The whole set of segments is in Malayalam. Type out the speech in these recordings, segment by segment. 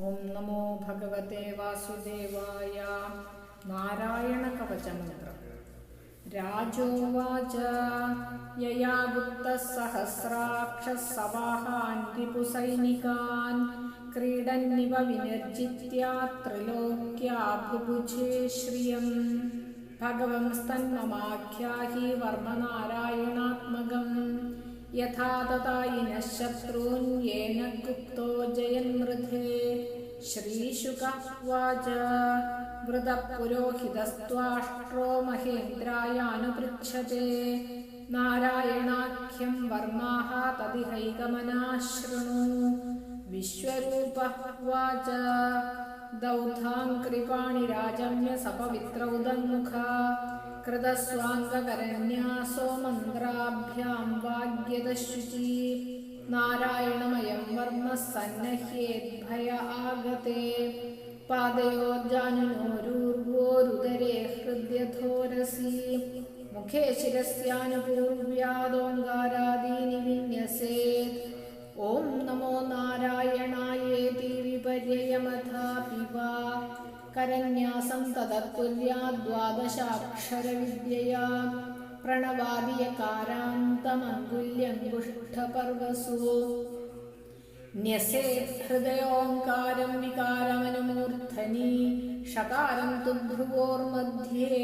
ഓം നമോ ഭഗവതേ വാസുദേവായ നാരായണകവചമന്ത്രം രാജോവാച യയാ സഹസ്രാക്ഷസവാഹാൻ റിപുസൈനികാൻ ക്രീഡന്നിവ വിനിർജിത്യ ത്രിലോക്യാ ബുഭുജേ ശ്രിയം ഭഗവം സ്തന്മമാഖ്യാഹി വർമ്മനാരായണാത്മകം യഥാ തഥായിനഃ ശത്രൂൻ യേന ഗുപ്തോ ജയന്മൃധേ ശ്രീശുകവാച വൃതപുരോഹിതസ്ത്വാഷ്ട്രോ മഹേന്ദ്രായാനുപൃച്ഛത്തെ നാരായണാഖ്യം വർമാഹ തദിഹൈകമനാശൃണു വിശ്വരൂപവാച ദൗധാംകൃപാണി രാജമ്യ സപവിത്രൗദന്മുഖ कृतस्वाङ्गकरन्यासो मन्त्राभ्यां वाग्यदशुचि नारायणमयं वर्म सन्नह्येद्भय आगते पादयोर्जानुनोरूर्वोरुदरे हृद्यथोरसि मुखे शिरस्यानुपूर्व्यादोङ्गारादीनि विन्यसेत् करन्यासं तदत्तुल्या द्वादशाक्षरविद्यया प्रणवादियकारान्तमङ्गुल्यङ्गुष्ठपर्वसु न्यसेत् हृदयोऽङ्कारं विकारमनुमूर्धनि षकारं तु भ्रुवोर्मध्ये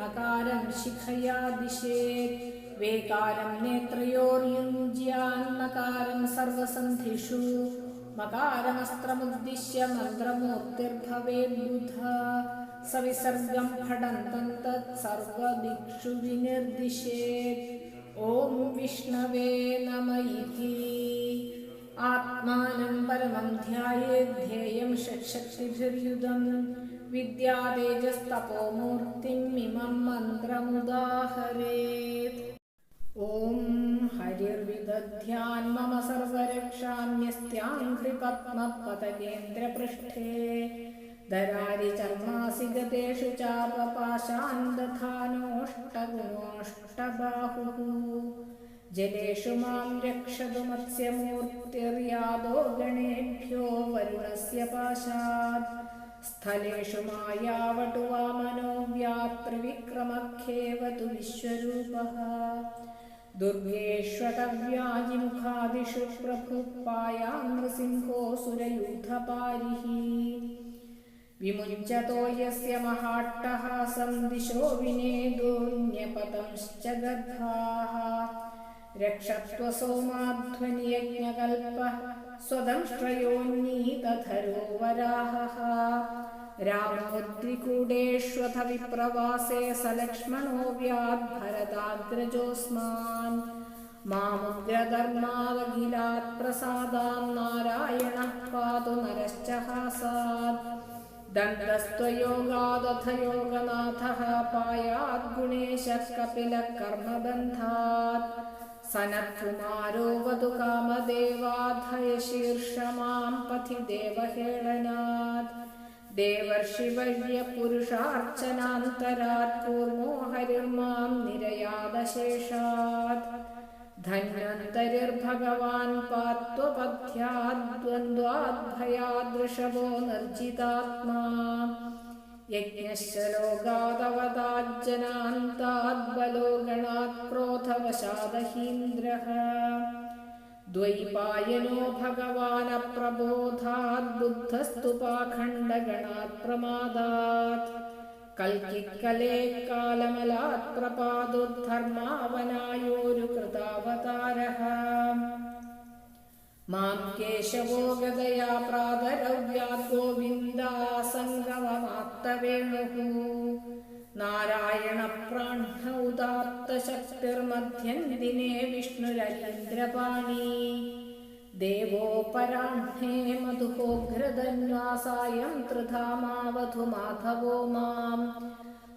नकारं शिखया दिशेत् वेकारं नेत्रयोर्युञ्ज्यान्नकारं सर्वसन्धिषु मकारमस्त्रमुद्दिश्य मन्त्रमूर्तिर्भवेद्बुधा सविसर्गं फडन्तं तत्सर्वदिक्षु विनिर्दिशेत् ॐ विष्णवे नम इति आत्मानं परमं ध्यायेद्धेयं षट्शक्तिभिर्युधं विद्यातेजस्तपोमूर्तिम् इमं मन्त्रमुदाहरेत् ॐ हरिर्विदध्यान्मम सर्वरक्षाम्यस्त्याङ्घ्रिपद्मपदकेन्द्रपृष्ठे धरारि चर्मासि गतेषु चापपाशान्दथानोऽष्टगुणोऽष्टबाहुः जलेषु माँ रक्षतु मत्स्यमूर्तिर्यादो गणेभ्यो वरुणस्य पाशात् स्थलेषु मायावटु वामनो व्यात्रिविक्रमखेवतु विश्वरूपः दुर्गेष्वटव्याजिमुखादिषु प्रभुपायां नृसिंहोऽसुरयूथपारिः विमुञ्चतो यस्य महाट्टहासं दिशो विनेदोऽन्यपतंश्च गर्भाः रक्षत्वसोमाध्वनियज्ञकल्पः स्वदंष्ट्रयोन्नीतधरो वराहः रामोद्विकूडेष्वथ विप्रवासे स लक्ष्मणो व्याद्भरताग्रजोऽस्मान् मामुग्रधर्मादखिलात् प्रसादान् नारायणः पातु नरश्च हासात् दन्तस्त्वयोगादथ योगनाथः पायाद्गुणेशः कपिलः कर्मबन्धात् सनत्कुमारो वधु कामदेवाधय शीर्षमां पथि देवहेळनात् देवर्षिवर्यपुरुषार्चनान्तरात् कूर्मो हरिर्मां निरयादशेषात् धन्वन्तरिर्भगवान् पात्वपथ्याद्वन्द्वाद्भयादृषभो निर्जितात्मा यज्ञश्च लोगादवदाज्जनान्ताद्बलो गणात् क्रोधवशादहीन्द्रः द्वैपायनो भगवानप्रबोधात् बुद्धस्तु पाखण्डगणात् प्रमादात् कल्किकले कालमलात् प्रपादोद्धर्मावनायोरुकृतावतारः मां केशवो गदया प्रादरव्यात् गोविन्दासङ्गममात्तवेणुः നാരായണപ്രാണ ഉദാത്തശക്തിർമധ്യന്തിനെ വിഷ്ണുരരീന്ദ്രപാണി ദേവോപരാഹ്ണേ മധുഹോഘ്രധന്വാസായം ത്രിധാമാവധു മാധവോ മാം.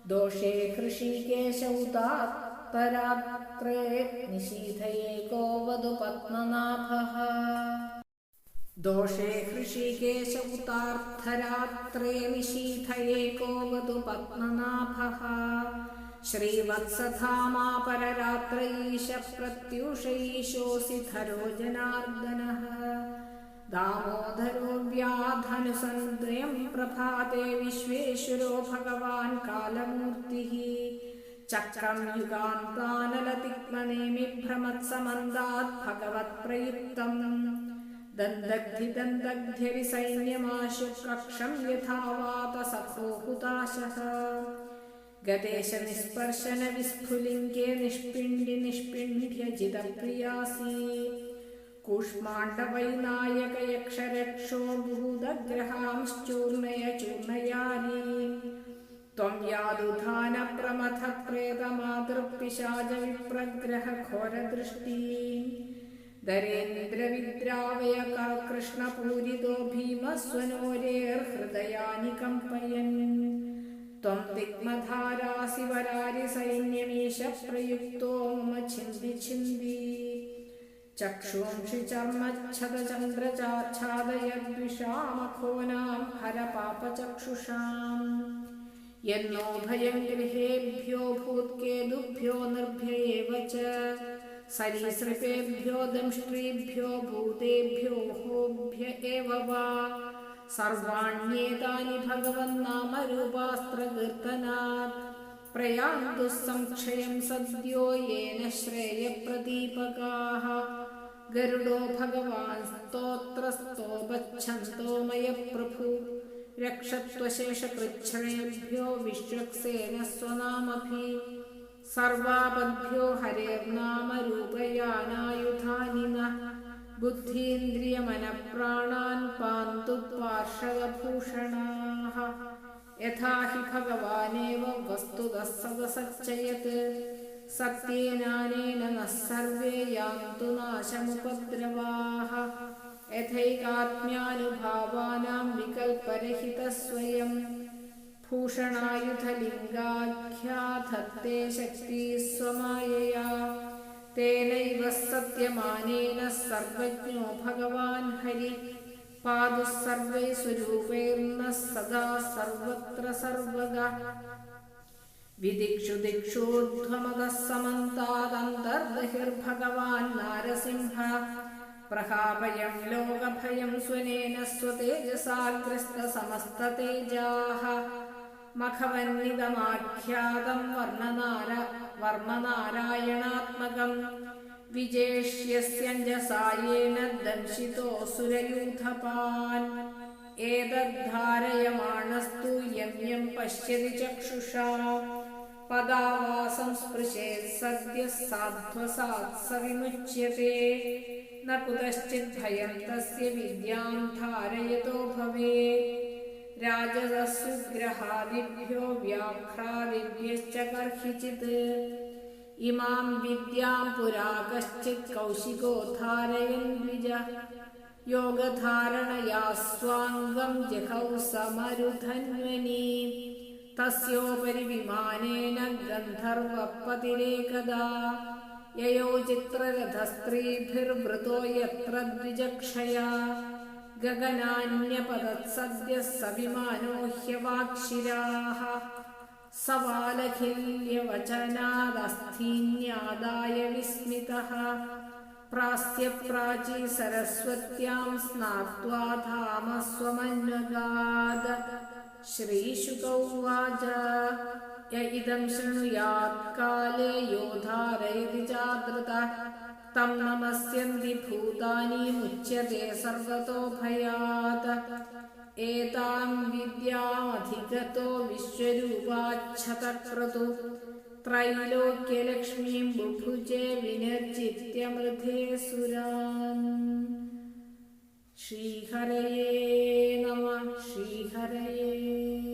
ദോഷേ ഹൃഷികേശ ഉദാത്തരാത്രേ നിശീധയേ കോവധു പത്മനാഭ. दोषे हृषिकेश उतार्थरात्रे निशीथयेको वधु पद्मनाभः श्रीवत्सधामा पररात्रैश प्रत्युषैशोऽसि धरो जनार्दनः। दामोदरो व्याधनुसन्द्रयं प्रभाते विश्वेश्वरो भगवान् कालमूर्तिः। चक्रं युगान्तानलतिक्मनेमिभ्रमत्समन्दात् भगवत्प्रयुक्तम् दन्दग्धिदन्दग्धिरिसैन्यमाशुकक्षं यथा वातसखो हुताशः गदेशनिस्पर्शनविस्फुलिङ्गे निष्पिण्डिनिष्पिण्ड्यजिदप्रियासी कूष्माण्डवैनायकयक्षरक्षो बुहुदग्रहांश्चूर्णय चूर्णयारी त्वं यादुधानप्रमथप्रेतमातृपिशाचविप्रग्रहघोरदृष्टी प्रेतमातृपिशाचविप्रग्रहघोरदृष्टि दरेन्द्रविद्रावय कृष्णपूरितो भीमस्वनोरेर्हृदयानि कम्पयन्। त्वं दिग्मधारासि वरारि सैन्यमीश प्रयुक्तो मम छिन्दि छिन्दि। चक्षुंषि चर्मच्छदचन्द्रचाच्छादयद्विषामखोनां हरपापचक्षुषाम्। यन्नो भयं गृहेभ्यो भूत्केतुभ्यो निर्भय एव च। सरीसृपेभ्यो दंष्ट्रीभ्यो भूतेभ्यो होभ्य एव वा सर्वाण्येतानि भगवन्नामरूपास्त्रकीर्तनात् प्रयान्तु संक्षयं सद्यो येन श्रेयप्रदीपकाः गरुडो भगवान् स्तोत्रस्तोपच्छन्तो मयप्रभु रक्षत्वशेषकृच्छ्रेभ्यो विश्वक्सेनस्वनामभि സർവാബദ്ധ്യോ ഹരേർനാമരൂപയാനായുധാനി ബുദ്ധീന്ദ്രിയമനപ്രാണാൻ പാന്തു പാർഷവഭൂഷണാഹ യഥാ ഹി ഭഗവാനേവ വസ്തുതഃ സദസച്ചയത് സത്യേനാനേന നഃ സർവേ യാന്തു നാശമുപദ്രവാഹ. യഥൈകാത്മ്യാനുഭാവാനാം വികൽപരഹിത സ്വയം भूषणायुधलिङ्गाख्याधत्ते शक्तिः स्वमायया तेनैव सत्यमानेन सर्वज्ञो भगवान् हरि पादुः सर्वै स्वरूपैर्नः सदा सर्वत्र सर्वगा विदिक्षु दिक्षूर्ध्वमदः समन्तादन्तर्बहिर्भगवान् नारसिंह प्रहाभयं लोकभयं स्वनेन स्वतेजसाग्रस्तसमस्ततेजाः मखवन्निदमाख्यातं वर्णनार वर्मनारायणात्मकं विजेष्यस्यञ्जसायेन दंशितोऽसुरयूथपान् एतद्धारयमाणस्तु यं यं पश्यति चक्षुषा पदावासं स्पृशेत् सद्यः साध्वसात् स विमुच्यते न कुतश्चित् भयं तस्य विद्यां धारयतो भवेत् രാജസുഗ്രഹാദിഭ്യോ വ്യാഘ്രാദിഭ്യശ്ച കർഹിച്ചിത്. ഇമാം വിദ്യാം പുരാ കശ്ചിത് കൗശികോ ധാരയൻ ദ്വിജ. യോഗധാരണയാ സ്വാംഗം ജഹൗ സമരുധന്വനി. തസ്യോപരി വിമാനേന ഗന്ധർവപ്പതിരേകദാ. യയോ ചിത്രരഥസ്ത്രീഭിർവൃതോ യത്ര ദ്വിജക്ഷയാ. गगनान्यपदत्सद्यः स विमानो ह्यवाक्षिराः सवालखिल्यवचनादस्थीन्यादाय विस्मितः प्रास्य प्राची सरस्वत्यां स्नात्वा धामस्वमन्वगाद श्रीशुक उवाच य इदं शृणुयात् काले यो धारयति चादृता तं नमस्यन्ति भूतानि मुच्यते सर्वतो भयात् एतां विद्यामधिगतो विश्वरूपाच्छतक्रतु त्रैलोक्यलक्ष्मीं बुभुजे विनिर्जित्य सुरान् श्रीहरये नमः श्रीहरये